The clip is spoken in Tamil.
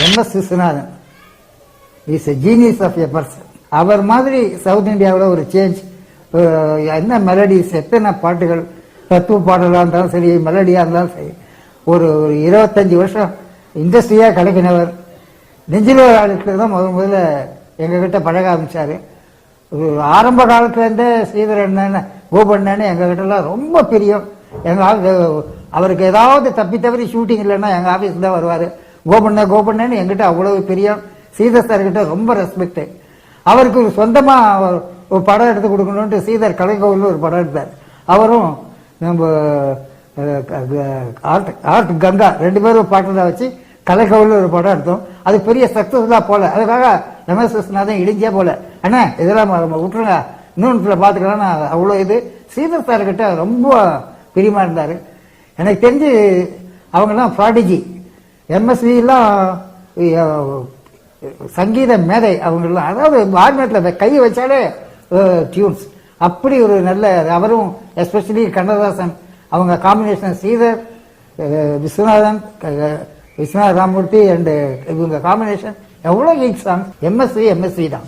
MS Viswanathan is a genius of a person அவர் மாதிரி சவுத் இந்தியாவில் ஒரு சேஞ்ச் என்ன மெலடிஸ் எத்தனை பாட்டுகள் தத்துவ பாடலாக இருந்தாலும் சரி மெலடியாக இருந்தாலும் சரி. ஒரு ஒரு இருபத்தஞ்சி வருஷம் இண்டஸ்ட்ரியாக கலக்கினவர். நெஞ்சிலூர் ஆளுக்கு தான் முதல் முதல்ல எங்ககிட்ட பழக ஆரம்பிச்சார். ஆரம்ப காலத்துலேருந்தே ஸ்ரீதர் அண்ணன் கோபண்ணன்னு எங்ககிட்டலாம் ரொம்ப பிரியம். எங்கள் ஆஃபீஸ் அவருக்கு ஏதாவது தப்பி தவறி ஷூட்டிங் இல்லைன்னா எங்கள் ஆஃபீஸ் தான் வருவார். கோபண்ண கோபண்ணன்னு எங்கிட்ட அவ்வளவு பெரிய சீதர் சார்கிட்ட ரொம்ப ரெஸ்பெக்ட் அவருக்கு ஒரு சொந்தமாக ஒரு படம் எடுத்து கொடுக்கணுன்ட்டு சீதர் கலைக்கோவில் ஒரு படம் எடுத்தார். அவரும் நம்ம ஆர்ட் ஆர்ட் கங்கா ரெண்டு பேரும் பாட்டில் வச்சு கலைக்கோவில் ஒரு படம் எடுத்தோம். அது பெரிய சக்ஸஸ்ஃபுல்லாக போல. அதுக்காக ரமேஷ் விஸ்வநாதன் இடிஞ்சே போல. அண்ணா இதெல்லாம் விட்டுருங்க. இன்னொன்று பார்த்துக்கலாம் நான் அவ்வளோ இது. சீதர் சார்கிட்ட ரொம்ப பிரியமாக இருந்தார். எனக்கு தெரிஞ்சு அவங்கெல்லாம் ஃப்ராடிஜி எம்எஸ்விலாம் சங்கீத மேதை அவங்களாம் அதாவது வார்மேட்டில் கை வச்சாலே டியூன்ஸ் அப்படி ஒரு நல்ல அவரும் எஸ்பெஷலி கண்ணதாசன் அவங்க காம்பினேஷன் ஸ்ரீதர் விஸ்வநாதன் விஸ்வநாத ராமூர்த்தி அண்டு இவங்க காம்பினேஷன் எவ்வளோ ஹிட் சாங்ஸ் எம்எஸ்வி எம்எஸ்வி தான்.